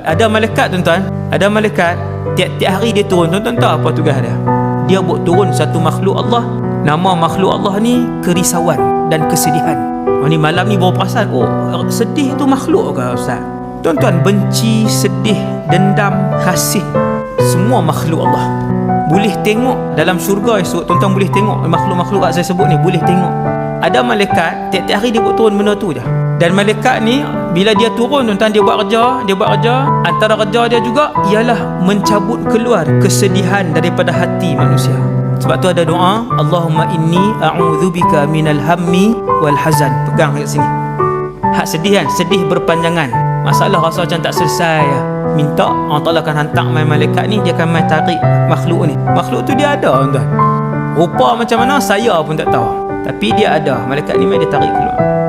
Ada malaikat tuan-tuan. Ada malaikat. Tiap-tiap hari dia turun. Tuan-tuan tahu apa tugas dia? Dia buat turun satu makhluk Allah. Nama makhluk Allah ni Kerisauan dan kesedihan. Oh, ni Malam ni bawa perasan. Oh sedih tu makhluk ke Ustaz? Tuan-tuan benci, sedih, dendam, kasih Semua makhluk Allah. Boleh tengok dalam syurga esok. Tuan-tuan boleh tengok makhluk-makhluk yang saya sebut ni. Boleh tengok. Ada malaikat Tiap-tiap hari dia buat turun benda tu je Dan malaikat ni Bila dia turun tuan-tuan Dia buat kerja Dia buat kerja. Antara kerja dia juga Ialah mencabut keluar Kesedihan daripada hati manusia. Sebab tu ada doa Allahumma inni a'udzubika minal hammi wal hazan. Pegang kat sini. Hak sedih kan? Sedih berpanjangan. Masalah rasa macam tak selesai. Minta Allah Ta'ala akan hantar main malaikat ni Dia akan main tarik makhluk ni. Makhluk tu dia ada tuan Rupa macam mana saya pun tak tahu. Tapi dia ada. Malaikat ni main dia tarik keluar